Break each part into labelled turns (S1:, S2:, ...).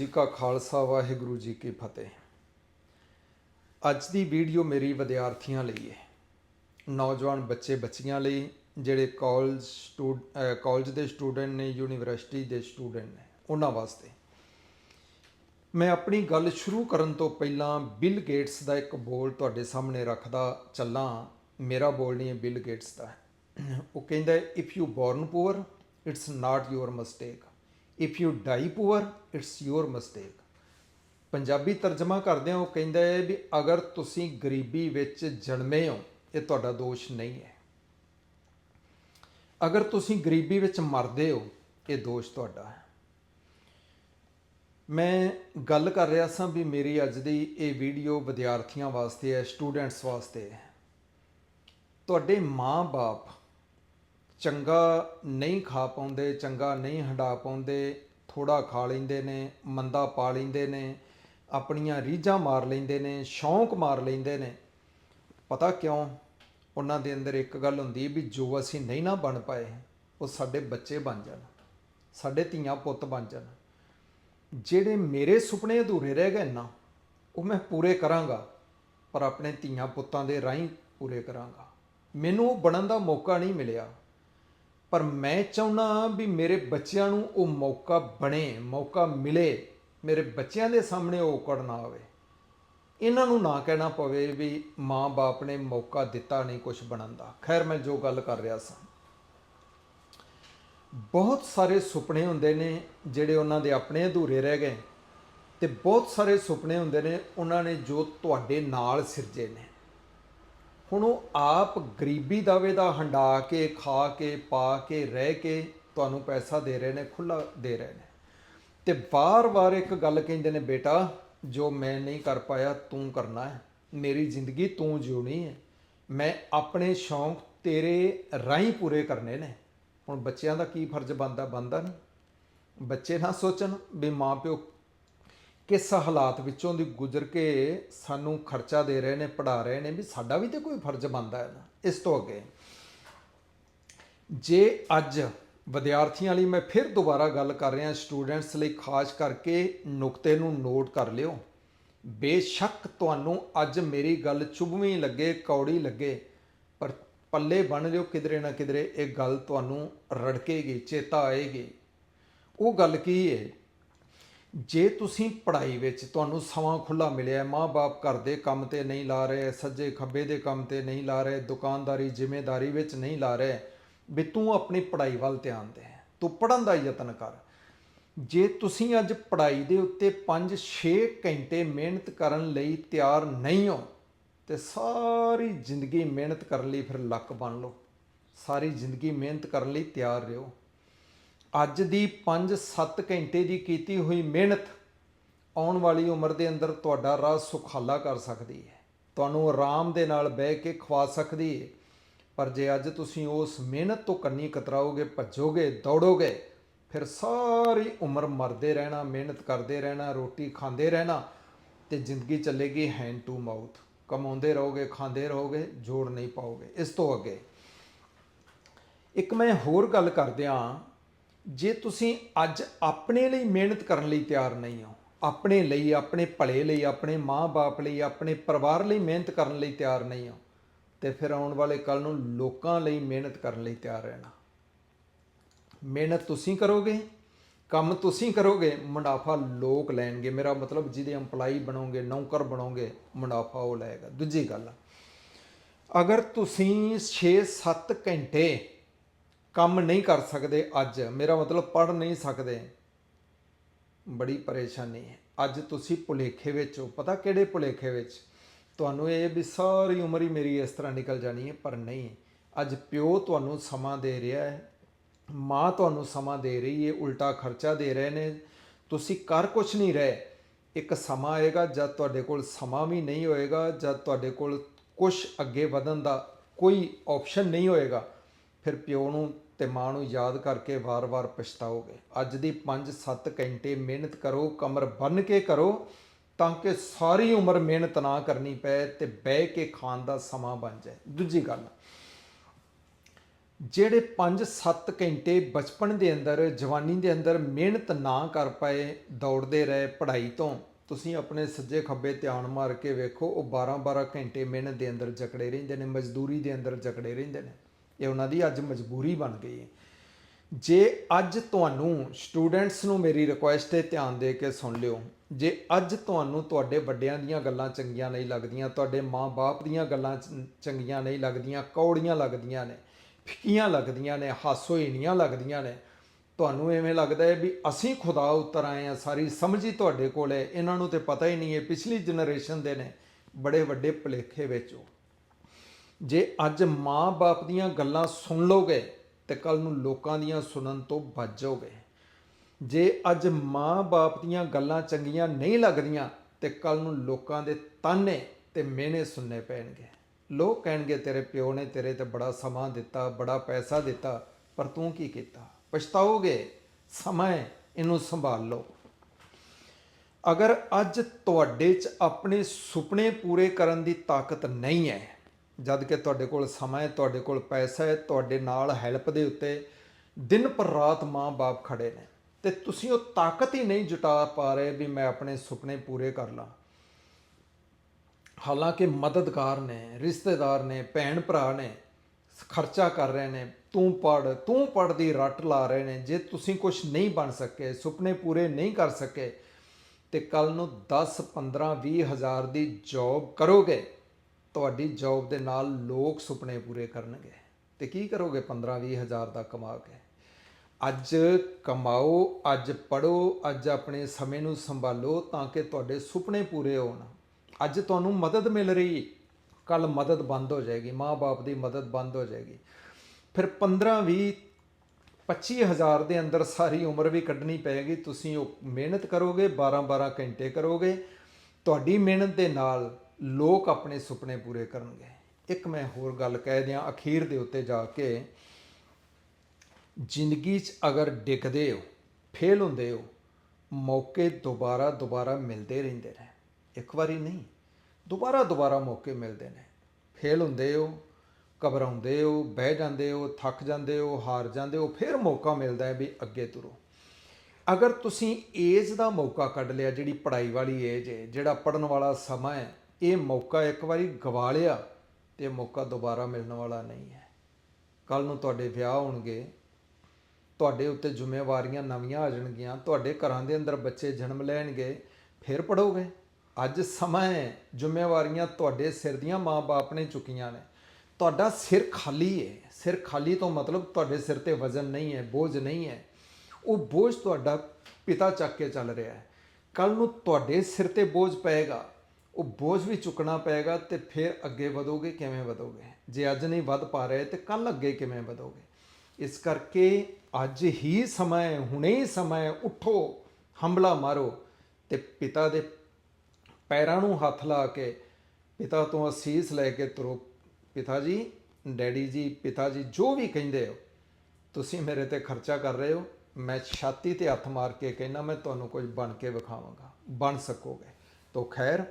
S1: ਜੀ ਕਾ ਖਾਲਸਾ, ਵਾਹਿਗੁਰੂ ਜੀ ਕੀ ਫਤਿਹ। ਅੱਜ ਦੀ ਵੀਡੀਓ ਮੇਰੀ ਵਿਦਿਆਰਥੀਆਂ ਲਈ ਹੈ। ਨੌਜਵਾਨ ਬੱਚੇ ਬੱਚੀਆਂ ਲਈ, ਜਿਹੜੇ ਕਾਲਜ ਸਟੂਡ ਅਹ ਕਾਲਜ ਦੇ ਸਟੂਡੈਂਟ ਨੇ, ਯੂਨੀਵਰਸਿਟੀ ਦੇ ਸਟੂਡੈਂਟ ਨੇ, ਉਹਨਾਂ ਵਾਸਤੇ। ਮੈਂ ਆਪਣੀ ਗੱਲ ਸ਼ੁਰੂ ਕਰਨ ਤੋਂ ਪਹਿਲਾਂ ਬਿਲ ਗੇਟਸ ਦਾ ਇੱਕ ਬੋਲ ਤੁਹਾਡੇ ਸਾਹਮਣੇ ਰੱਖਦਾ ਚੱਲਾਂ। ਮੇਰਾ ਬੋਲ ਨਹੀਂ ਹੈ ਬਿਲ ਗੇਟਸ ਦਾ। ਉਹ ਕਹਿੰਦਾ if you born poor it's not your mistake if you die poor it's your mistake Punjabi ਤਰਜਮਾ ਕਰਦੇ ਉਹ ਕਹਿੰਦਾ ਹੈ ਵੀ ਅਗਰ ਤੁਸੀਂ ਗਰੀਬੀ ਵਿੱਚ ਜਨਮੇ ਹੋ, ਇਹ ਤੁਹਾਡਾ ਦੋਸ਼ ਨਹੀਂ ਹੈ। ਅਗਰ ਤੁਸੀਂ ਗਰੀਬੀ ਵਿੱਚ ਮਰਦੇ ਹੋ, ਇਹ ਦੋਸ਼ ਤੁਹਾਡਾ ਹੈ। ਮੈਂ ਗੱਲ ਕਰ ਰਿਹਾ ਸਾਂ ਵੀ ਮੇਰੀ ਅੱਜ ਦੀ ਇਹ ਵੀਡੀਓ ਵਿਦਿਆਰਥੀਆਂ ਵਾਸਤੇ ਹੈ, ਸਟੂਡੈਂਟਸ ਵਾਸਤੇ ਹੈ। ਤੁਹਾਡੇ ਮਾਂ-ਬਾਪ ਚੰਗਾ ਨਹੀਂ ਖਾ ਪਾਉਂਦੇ, ਚੰਗਾ ਨਹੀਂ ਹੰਡਾ ਪਾਉਂਦੇ ਥੋੜਾ ਖਾ ਲੈਂਦੇ ਨੇ, ਮੰਦਾ ਪਾ ਲੈਂਦੇ ਨੇ, ਆਪਣੀਆਂ ਰੀਝਾਂ ਮਾਰ ਲੈਂਦੇ ਨੇ, ਸ਼ੌਂਕ ਮਾਰ ਲੈਂਦੇ ਨੇ। ਪਤਾ ਕਿਉਂ? ਉਹਨਾਂ ਦੇ ਅੰਦਰ ਇੱਕ ਗੱਲ ਹੁੰਦੀ ਹੈ ਵੀ ਜੋ ਅਸੀਂ ਨਹੀਂ ਨਾ ਬਣ ਪਾਏ, ਉਹ ਸਾਡੇ ਬੱਚੇ ਬਣ ਜਾਣ, ਸਾਡੇ ਧੀਆਂ ਪੁੱਤ ਬਣ ਜਾਣ। ਜਿਹੜੇ ਮੇਰੇ ਸੁਪਨੇ ਅਧੂਰੇ ਰਹਿ ਗਏ ਨਾ, ਉਹ ਮੈਂ ਪੂਰੇ ਕਰਾਂਗਾ, ਪਰ ਆਪਣੇ ਧੀਆਂ ਪੁੱਤਾਂ ਦੇ ਰਾਹੀਂ ਪੂਰੇ ਕਰਾਂਗਾ। ਮੈਨੂੰ ਉਹ ਬਣਨ ਦਾ ਮੌਕਾ ਨਹੀਂ ਮਿਲਿਆ। ਪਰ ਮੈਂ ਚਾਹੁੰਦਾ ਵੀ ਮੇਰੇ ਬੱਚਿਆਂ ਨੂੰ ਉਹ ਮੌਕਾ ਬਣੇ, ਮੌਕਾ ਮਿਲੇ, ਮੇਰੇ ਬੱਚਿਆਂ ਦੇ ਸਾਹਮਣੇ ਉਹ ਔਕੜ ਨਾ ਆਵੇ। ਇਹਨਾਂ ਨੂੰ ਨਾ ਕਹਿਣਾ ਪਵੇ ਵੀ ਮਾਂ-ਬਾਪ ਨੇ ਮੌਕਾ ਦਿੱਤਾ ਨਹੀਂ ਕੁਝ ਬਣਨ ਦਾ। ਖੈਰ, ਮੈਂ ਜੋ ਗੱਲ ਕਰ ਰਿਹਾ ਸਾਂ। ਬਹੁਤ ਸਾਰੇ ਸੁਪਨੇ ਹੁੰਦੇ ਨੇ ਜਿਹੜੇ ਉਹਨਾਂ ਦੇ ਆਪਣੇ ਅਧੂਰੇ ਰਹਿ ਗਏ ਤੇ ਬਹੁਤ ਸਾਰੇ ਸੁਪਨੇ ਹੁੰਦੇ ਨੇ ਉਹਨਾਂ ਨੇ ਜੋ ਤੁਹਾਡੇ ਨਾਲ ਸਿਰਜੇ ਨੇ। ਹੁਣ ਉਹ ਆਪ ਗਰੀਬੀ ਦਾਵੇ ਦਾ ਹੰਡਾ ਕੇ, ਖਾ ਕੇ, ਪਾ ਕੇ, ਰਹਿ ਕੇ ਤੁਹਾਨੂੰ ਪੈਸਾ ਦੇ ਰਹੇ ਨੇ ਖੁੱਲਾ ਦੇ ਰਹੇ ਨੇ। ਤੇ ਵਾਰ-ਵਾਰ ਇੱਕ ਗੱਲ ਕਹਿੰਦੇ ਨੇ, ਬੇਟਾ, ਜੋ ਮੈਂ ਨਹੀਂ ਕਰ ਪਾਇਆ, ਤੂੰ ਕਰਨਾ ਹੈ। ਮੇਰੀ ਜ਼ਿੰਦਗੀ ਤੂੰ ਜਿਉਣੀ ਹੈ। ਮੈਂ ਆਪਣੇ ਸ਼ੌਂਕ ਤੇਰੇ ਰਾਹੀਂ ਪੂਰੇ ਕਰਨੇ ਨੇ। ਹੁਣ ਬੱਚਿਆਂ ਦਾ ਕੀ ਫਰਜ਼ ਬਣਦਾ? ਬਣਦਾ ਨਹੀਂ। ਬੱਚੇ ਨਾ ਸੋਚਣ ਵੀ ਮਾਪਿਓ ਕਿਸ ਹਾਲਾਤ ਵਿੱਚੋਂ ਦੀ ਗੁਜ਼ਰ ਕੇ ਸਾਨੂੰ ਖਰਚਾ ਦੇ ਰਹੇ ਨੇ, ਪੜਾ ਰਹੇ ਨੇ, ਵੀ ਸਾਡਾ ਵੀ ਤੇ ਕੋਈ ਫਰਜ਼ ਬਣਦਾ ਹੈ ਨਾ। ਇਸ ਤੋਂ ਅੱਗੇ ਜੇ ਅੱਜ ਵਿਦਿਆਰਥੀਆਂ ਲਈ ਮੈਂ ਫਿਰ ਦੁਬਾਰਾ ਗੱਲ ਕਰ ਰਿਹਾ, ਸਟੂਡੈਂਟਸ ਲਈ ਖਾਸ ਕਰਕੇ ਨੁਕਤੇ ਨੂੰ ਨੋਟ ਕਰ ਲਿਓ। ਬੇਸ਼ੱਕ ਤੁਹਾਨੂੰ ਅੱਜ ਮੇਰੀ ਗੱਲ ਚੁਭਵੀਂ ਲੱਗੇ, ਕੌੜੀ ਲੱਗੇ, ਪਰ ਪੱਲੇ ਬਣ ਲਿਓ ਕਿਧਰੇ ਨਾ ਕਿਧਰੇ, ਇਹ ਗੱਲ ਤੁਹਾਨੂੰ ਰੜਕੇਗੀ, ਚੇਤਾ ਆਏਗੀ। ਉਹ ਗੱਲ ਕੀ ਹੈ ਜੇ ਤੁਸੀਂ ਪੜ੍ਹਾਈ ਵਿੱਚ ਤੁਹਾਨੂੰ ਸਮਾਂ ਖੁੱਲਾ ਮਿਲਿਆ, ਮਾਂ-ਬਾਪ ਘਰ ਦੇ ਕੰਮ ਤੇ ਨਹੀਂ ਲਾ ਰਹੇ, ਸੱਜੇ ਖੱਬੇ ਦੇ ਕੰਮ ਤੇ ਨਹੀਂ ਲਾ ਰਹੇ, ਦੁਕਾਨਦਾਰੀ, ਜ਼ਿੰਮੇਦਾਰੀ ਵਿੱਚ ਨਹੀਂ ਲਾ ਰਹੇ, ਵੀ ਤੂੰ ਆਪਣੀ ਪੜ੍ਹਾਈ ਵੱਲ ਧਿਆਨ ਦੇ। ਤੂੰ ਪੜ੍ਹਨ ਦਾ ਯਤਨ ਕਰ। ਜੇ ਤੁਸੀਂ ਅੱਜ ਪੜ੍ਹਾਈ ਦੇ ਉੱਤੇ 5-6 ਘੰਟੇ ਮਿਹਨਤ ਕਰਨ ਲਈ ਤਿਆਰ ਨਹੀਂ ਹੋ, ਤੇ ਸਾਰੀ ਜ਼ਿੰਦਗੀ ਮਿਹਨਤ ਕਰਨ ਲਈ ਫਿਰ ਲੱਕ ਬਣ ਲਓ। ਸਾਰੀ ਜ਼ਿੰਦਗੀ ਮਿਹਨਤ ਕਰਨ ਲਈ ਤਿਆਰ ਰਹੋ। ਅੱਜ ਦੀ 5-7 ਘੰਟੇ ਦੀ ਕੀਤੀ ਹੋਈ ਮਿਹਨਤ ਆਉਣ ਵਾਲੀ ਉਮਰ ਦੇ ਅੰਦਰ ਤੁਹਾਡਾ ਰਾਹ ਸੁਖਾਲਾ ਕਰ ਸਕਦੀ ਹੈ। ਤੁਹਾਨੂੰ ਆਰਾਮ ਦੇ ਨਾਲ ਬਹਿ ਕੇ ਖਵਾ ਸਕਦੀ ਹੈ। ਪਰ ਜੇ ਅੱਜ ਤੁਸੀਂ ਉਸ ਮਿਹਨਤ ਤੋਂ ਕੰਨੀ ਕਤਰਾਓਗੇ, ਭੱਜੋਗੇ, ਦੌੜੋਗੇ, ਫਿਰ ਸਾਰੀ ਉਮਰ ਮਰਦੇ ਰਹਿਣਾ, ਮਿਹਨਤ ਕਰਦੇ ਰਹਿਣਾ, ਰੋਟੀ ਖਾਂਦੇ ਰਹਿਣਾ ਤੇ ਜ਼ਿੰਦਗੀ ਚੱਲੇਗੀ ਹੈਂਡ ਟੂ ਮਾਊਥ ਕਮਾਉਂਦੇ ਰਹੋਗੇ, ਖਾਂਦੇ ਰਹੋਗੇ, ਜੋੜ ਨਹੀਂ ਪਾਓਗੇ। ਇਸ ਤੋਂ ਅੱਗੇ ਇੱਕ ਮੈਂ ਹੋਰ ਗੱਲ ਕਰਦਿਆਂ ਜੇ ਤੁਸੀਂ ਅੱਜ ਆਪਣੇ ਲਈ ਮਿਹਨਤ ਕਰਨ ਲਈ ਤਿਆਰ ਨਹੀਂ ਹੋ, ਆਪਣੇ ਲਈ, ਆਪਣੇ ਭਲੇ ਲਈ, ਆਪਣੇ ਮਾਂ-ਬਾਪ ਲਈ, ਆਪਣੇ ਪਰਿਵਾਰ ਲਈ ਮਿਹਨਤ ਕਰਨ ਲਈ ਤਿਆਰ ਨਹੀਂ ਹੋ, ਤੇ ਫਿਰ ਆਉਣ ਵਾਲੇ ਕੱਲ ਨੂੰ ਲੋਕਾਂ ਲਈ ਮਿਹਨਤ ਕਰਨ ਲਈ ਤਿਆਰ ਰਹਿਣਾ। ਮਿਹਨਤ ਤੁਸੀਂ ਕਰੋਗੇ, ਕੰਮ ਤੁਸੀਂ ਕਰੋਗੇ, ਮੁਨਾਫਾ ਲੋਕ ਲੈਣਗੇ। ਮੇਰਾ ਮਤਲਬ ਜਿਹਦੇ EMPLOYE ਬਣੋਗੇ, ਨੌਕਰ ਬਣੋਗੇ, ਮੁਨਾਫਾ ਉਹ ਲਏਗਾ। ਦੂਜੀ ਗੱਲ, ਅਗਰ ਤੁਸੀਂ 6-7 ਘੰਟੇ ਕੰਮ ਨਹੀਂ ਕਰ ਸਕਦੇ ਅੱਜ। ਮੇਰਾ ਮਤਲਬ ਪੜ ਨਹੀਂ ਸਕਦੇ। ਬੜੀ ਪਰੇਸ਼ਾਨੀ ਹੈ। ਅੱਜ ਤੁਸੀਂ ਭੁਲੇਖੇ ਵਿੱਚ ਹੋ। ਪਤਾ ਕਿਹੜੇ ਭੁਲੇਖੇ ਵਿੱਚ? ਤੁਹਾਨੂੰ ਇਹ ਵੀ ਸਾਰੀ ਉਮਰ ਹੀ ਮੇਰੀ ਇਸ ਤਰ੍ਹਾਂ ਨਿਕਲ ਜਾਣੀ ਹੈ, ਪਰ ਨਹੀਂ। ਅੱਜ ਪਿਓ ਤੁਹਾਨੂੰ ਸਮਾਂ ਦੇ ਰਿਹਾ ਹੈ। ਮਾਂ ਤੁਹਾਨੂੰ ਸਮਾਂ ਦੇ ਰਹੀ ਹੈ। ਉਲਟਾ ਖਰਚਾ ਦੇ ਰਹੇ ਨੇ। ਤੁਸੀਂ ਕਰ ਕੁਛ ਨਹੀਂ ਰਹੇ। ਇੱਕ ਸਮਾਂ ਆਏਗਾ, ਜਦ ਤੁਹਾਡੇ ਕੋਲ ਸਮਾਂ ਵੀ ਨਹੀਂ ਹੋਏਗਾ, ਜਦ ਤੁਹਾਡੇ ਕੋਲ ਕੁਛ ਅੱਗੇ ਵਧਣ ਦਾ ਕੋਈ ਆਪਸ਼ਨ ਨਹੀਂ ਹੋਏਗਾ। ਫਿਰ ਪਿਓ ਨੂੰ ਤੇ ਮਾਂ ਨੂੰ ਯਾਦ ਕਰਕੇ ਵਾਰ-ਵਾਰ ਪਛਤਾਓਗੇ। ਅੱਜ ਦੀ 5-7 ਘੰਟੇ ਮਿਹਨਤ ਕਰੋ, ਕਮਰ ਬੰਨ ਕੇ ਕਰੋ, ਤਾਂ ਕਿ ਸਾਰੀ ਉਮਰ ਮਿਹਨਤ ਨਾ ਕਰਨੀ ਪਏ ਤੇ ਬਹਿ ਕੇ ਖਾਣ ਦਾ ਸਮਾਂ ਬਣ ਜਾਏ। ਦੂਜੀ ਗੱਲ, ਜਿਹੜੇ 5-7 ਘੰਟੇ ਬਚਪਨ ਦੇ ਅੰਦਰ, ਜਵਾਨੀ ਦੇ ਅੰਦਰ ਮਿਹਨਤ ਨਾ ਕਰ ਪਾਏ, ਦੌੜਦੇ ਰਹੇ ਪੜ੍ਹਾਈ ਤੋਂ, ਤੁਸੀਂ ਆਪਣੇ ਸੱਜੇ ਖੱਬੇ ਧਿਆਨ ਮਾਰ ਕੇ ਵੇਖੋ, ਉਹ 12-12 ਘੰਟੇ ਮਿਹਨਤ ਦੇ ਅੰਦਰ ਜਕੜੇ ਰਹਿੰਦੇ ਨੇ, ਮਜ਼ਦੂਰੀ ਦੇ ਅੰਦਰ ਜਕੜੇ ਰਹਿੰਦੇ ਨੇ। ਇਹ ਉਹਨਾਂ ਦੀ ਅੱਜ ਮਜਬੂਰੀ ਬਣ ਗਈ ਹੈ। ਜੇ ਅੱਜ ਤੁਹਾਨੂੰ ਸਟੂਡੈਂਟਸ ਨੂੰ ਮੇਰੀ ਰਿਕੁਐਸਟ 'ਤੇ ਧਿਆਨ ਦੇ ਕੇ ਸੁਣ ਲਿਓ, ਜੇ ਅੱਜ ਤੁਹਾਨੂੰ ਤੁਹਾਡੇ ਵੱਡਿਆਂ ਦੀਆਂ ਗੱਲਾਂ ਚੰਗੀਆਂ ਨਹੀਂ ਲੱਗਦੀਆਂ, ਤੁਹਾਡੇ ਮਾਂ-ਬਾਪ ਦੀਆਂ ਗੱਲਾਂ ਚ- ਚੰਗੀਆਂ ਨਹੀਂ ਲੱਗਦੀਆਂ, ਕੌੜੀਆਂ ਲੱਗਦੀਆਂ ਨੇ, ਫਿੱਕੀਆਂ ਲੱਗਦੀਆਂ ਨੇ, ਹਾਸੋਹੀਣੀਆਂ ਲੱਗਦੀਆਂ ਨੇ, ਤੁਹਾਨੂੰ ਐਵੇਂ ਲੱਗਦਾ ਹੈ ਵੀ ਅਸੀਂ ਖੁਦਾ ਉਤਰ ਆਏ ਆ ਸਾਰੀ ਸਮਝ ਹੀ ਤੁਹਾਡੇ ਕੋਲ ਹੈ, ਇਹਨਾਂ ਨੂੰ ਤੇ ਪਤਾ ਹੀ ਨਹੀਂ ਹੈ, ਪਿਛਲੀ ਜਨਰੇਸ਼ਨ ਦੇ ਨੇ, ਬੜੇ ਵੱਡੇ ਭੁਲੇਖੇ ਵਿੱਚ ਉਹ ਜੇ ਅੱਜ ਮਾਂ-ਬਾਪ ਦੀਆਂ ਗੱਲਾਂ ਸੁਣ ਲੋਗੇ ਤੇ ਕੱਲ ਨੂੰ ਲੋਕਾਂ ਦੀਆਂ ਸੁਣਨ ਤੋਂ ਬਚ ਜਾਓਗੇ। ਜੇ ਅੱਜ ਮਾਂ-ਬਾਪ ਦੀਆਂ ਗੱਲਾਂ ਚੰਗੀਆਂ ਨਹੀਂ ਲੱਗਦੀਆਂ ਤੇ ਕੱਲ ਨੂੰ ਲੋਕਾਂ ਦੇ ਤਾਨੇ ਤੇ ਮਿਹਣੇ ਸੁਣਨੇ ਪੈਣਗੇ। ਲੋਕ ਕਹਿਣਗੇ ਤੇਰੇ ਪਿਓ ਨੇ ਤੇਰੇ ਤੇ ਬੜਾ ਸਮਾਂ ਦਿੱਤਾ ਬੜਾ ਪੈਸਾ ਦਿੱਤਾ ਪਰ ਤੂੰ ਕੀ ਕੀਤਾ? ਪਛਤਾਓਗੇ? ਸਮਾਂ ਹੈ, ਇਹਨੂੰ ਸੰਭਾਲ ਲਓ। ਅਗਰ ਅੱਜ ਤੁਹਾਡੇ 'ਚ ਆਪਣੇ ਸੁਪਨੇ ਪੂਰੇ ਕਰਨ ਦੀ ਤਾਕਤ ਨਹੀਂ ਹੈ ਜਦ ਕਿ ਤੁਹਾਡੇ ਕੋਲ ਸਮਾਂ ਹੈ, ਤੁਹਾਡੇ ਕੋਲ ਪੈਸਾ ਹੈ, ਤੁਹਾਡੇ ਨਾਲ ਹੈਲਪ ਦੇ ਉੱਤੇ ਦਿਨ ਪਰ ਰਾਤ ਮਾਂ-ਬਾਪ ਖੜੇ ਨੇ। ਤੇ ਤੁਸੀਂ ਉਹ ਤਾਕਤ ਹੀ ਨਹੀਂ ਜੁਟਾ ਪਾ ਰਹੇ ਵੀ ਮੈਂ ਆਪਣੇ ਸੁਪਨੇ ਪੂਰੇ ਕਰ ਲਾਂ। ਹਾਲਾਂਕਿ ਮਦਦਗਾਰ ਨੇ, ਰਿਸ਼ਤੇਦਾਰ ਨੇ ਭੈਣ ਭਰਾ ਨੇ, ਖਰਚਾ ਕਰ ਰਹੇ ਨੇ, ਤੂੰ ਪੜ ਤੂੰ ਪੜ ਦੀ ਰੱਟ ਲਾ ਰਹੇ ਨੇ। ਜੇ ਤੁਸੀਂ ਕੁਝ ਨਹੀਂ ਬਣ ਸਕੇ, ਸੁਪਨੇ ਪੂਰੇ ਨਹੀਂ ਕਰ ਸਕੇ, ਤੇ ਕੱਲ ਨੂੰ 10 15 20 ਹਜ਼ਾਰ ਦੀ ਜੌਬ ਕਰੋਗੇ। ਤੁਹਾਡੀ ਜੌਬ ਦੇ ਨਾਲ ਲੋਕ ਸੁਪਨੇ ਪੂਰੇ ਕਰਨਗੇ। ਤੇ ਕੀ ਕਰੋਗੇ? 15 20 ਹਜ਼ਾਰ ਦਾ ਕਮਾ ਕੇ। ਅੱਜ ਕਮਾਓ, ਅੱਜ ਪੜੋ ਅੱਜ ਆਪਣੇ ਸਮੇਂ ਨੂੰ ਸੰਭਾਲੋ ਤਾਂ ਕਿ ਤੁਹਾਡੇ ਸੁਪਨੇ ਪੂਰੇ ਹੋਣ। ਅੱਜ ਤੁਹਾਨੂੰ ਮਦਦ ਮਿਲ ਰਹੀ। ਕੱਲ ਮਦਦ ਬੰਦ ਹੋ ਜਾਏਗੀ। ਮਾਂ-ਬਾਪ ਦੀ ਮਦਦ ਬੰਦ ਹੋ ਜਾਏਗੀ। ਫਿਰ 15 20 25 ਹਜ਼ਾਰ ਦੇ ਅੰਦਰ ਸਾਰੀ ਉਮਰ ਵੀ ਕੱਢਣੀ ਪਏਗੀ। ਤੁਸੀਂ ਉਹ ਮਿਹਨਤ ਕਰੋਗੇ 12 12 ਘੰਟੇ ਕਰੋਗੇ। ਤੁਹਾਡੀ ਮਿਹਨਤ ਦੇ ਨਾਲ ਲੋਕ ਆਪਣੇ ਸੁਪਨੇ ਪੂਰੇ ਕਰਨਗੇ। ਇੱਕ ਮੈਂ ਹੋਰ ਗੱਲ ਕਹਿ ਦਿਆਂ, ਅਖੀਰ ਦੇ ਉੱਤੇ ਜਾ ਕੇ, ਜ਼ਿੰਦਗੀ 'ਚ ਅਗਰ ਡਿੱਗਦੇ ਹੋ, ਫੇਲ ਹੁੰਦੇ ਹੋ, ਮੌਕੇ ਦੁਬਾਰਾ ਦੁਬਾਰਾ ਮਿਲਦੇ ਰਹਿੰਦੇ ਨੇ। ਇੱਕ ਵਾਰੀ ਨਹੀਂ, ਦੁਬਾਰਾ ਦੁਬਾਰਾ ਮੌਕੇ ਮਿਲਦੇ ਨੇ। ਫੇਲ ਹੁੰਦੇ ਹੋ, ਘਬਰਾਉਂਦੇ ਹੋ, ਬਹਿ ਜਾਂਦੇ ਹੋ, ਥੱਕ ਜਾਂਦੇ ਹੋ, ਹਾਰ ਜਾਂਦੇ ਹੋ, ਫਿਰ ਮੌਕਾ ਮਿਲਦਾ ਹੈ ਵੀ ਅੱਗੇ ਤੁਰੋ। ਅਗਰ ਤੁਸੀਂ ਏਜ ਦਾ ਮੌਕਾ ਕੱਢ ਲਿਆ, ਜਿਹੜੀ ਪੜ੍ਹਾਈ ਵਾਲੀ ਏਜ ਹੈ, ਜਿਹੜਾ ਪੜਨ ਵਾਲਾ ਸਮਾਂ ਹੈ ਇਹ ਮੌਕਾ ਇੱਕ ਵਾਰੀ ਗਵਾ ਲਿਆ ਤੇ ਮੌਕਾ ਦੁਬਾਰਾ ਮਿਲਣ ਵਾਲਾ ਨਹੀਂ ਹੈ। ਕੱਲ ਨੂੰ ਤੁਹਾਡੇ ਵਿਆਹ ਹੋਣਗੇ, ਤੁਹਾਡੇ ਉੱਤੇ ਜ਼ਿੰਮੇਵਾਰੀਆਂ ਨਵੀਆਂ ਆ ਜਾਣਗੀਆਂ, ਤੁਹਾਡੇ ਘਰਾਂ ਦੇ ਅੰਦਰ ਬੱਚੇ ਜਨਮ ਲੈਣਗੇ, ਫਿਰ ਪੜੋਗੇ ਅੱਜ ਸਮਾਂ ਹੈ, ਜ਼ਿੰਮੇਵਾਰੀਆਂ ਤੁਹਾਡੇ ਸਿਰ ਦੀਆਂ ਮਾਂ-ਬਾਪ ਨੇ ਚੁੱਕੀਆਂ ਨੇ। ਤੁਹਾਡਾ ਸਿਰ ਖਾਲੀ ਹੈ। ਸਿਰ ਖਾਲੀ ਤੋਂ ਮਤਲਬ ਤੁਹਾਡੇ ਸਿਰ ਤੇ ਵਜ਼ਨ ਨਹੀਂ ਹੈ, ਬੋਝ ਨਹੀਂ ਹੈ। ਉਹ ਬੋਝ ਤੁਹਾਡਾ ਪਿਤਾ ਚੱਕ ਕੇ ਚੱਲ ਰਿਹਾ ਹੈ। ਕੱਲ ਨੂੰ ਤੁਹਾਡੇ ਸਿਰ ਤੇ ਬੋਝ ਪਏਗਾ। ਉਹ ਬੋਝ ਵੀ ਚੁੱਕਣਾ ਪਏਗਾ ਤੇ ਫਿਰ ਅੱਗੇ ਵਧੋਗੇ, ਕਿਵੇਂ ਵਧੋਗੇ? ਜੇ ਅੱਜ ਨਹੀਂ ਵੱਧ ਪਾ ਰਹੇ ਤੇ ਕੱਲ ਅੱਗੇ ਕਿਵੇਂ ਵਧੋਗੇ? ਇਸ ਕਰਕੇ ਅੱਜ ਹੀ ਸਮਾਂ ਹੈ, ਹੁਣੇ ਹੀ ਸਮਾਂ ਹੈ, ਉਠੋ ਹੰਬਲਾ ਮਾਰੋ ਤੇ ਪਿਤਾ ਦੇ ਪੈਰਾਂ ਨੂੰ ਹੱਥ ਲਾ ਕੇ ਪਿਤਾ ਤੋਂ ਅਸੀਸ ਲੈ ਕੇ ਤੁਰੋ। ਪਿਤਾ ਜੀ, ਡੈਡੀ ਜੀ, ਪਿਤਾ ਜੀ, ਜੋ ਵੀ ਕਹਿੰਦੇ ਹੋ, ਤੁਸੀਂ ਮੇਰੇ ਤੇ ਖਰਚਾ ਕਰ ਰਹੇ ਹੋ, ਮੈਂ ਛਾਤੀ ਤੇ ਹੱਥ ਮਾਰ ਕੇ ਕਹਿਣਾ ਮੈਂ ਤੁਹਾਨੂੰ ਕੁਝ ਬਣ ਕੇ ਵਿਖਾਵਾਂਗਾ, ਬਣ ਸਕੋਗੇ। ਤੋ ਖੈਰ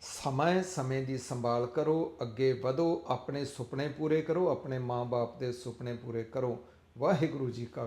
S1: ਸਮਾਂ ਸਮੇਂ ਦੀ ਸੰਭਾਲ ਕਰੋ, ਅੱਗੇ ਵਧੋ, ਆਪਣੇ ਸੁਪਨੇ ਪੂਰੇ ਕਰੋ, ਆਪਣੇ ਮਾਂ-ਬਾਪ ਦੇ ਸੁਪਨੇ ਪੂਰੇ ਕਰੋ। ਵਾਹਿਗੁਰੂ ਜੀ ਕਾ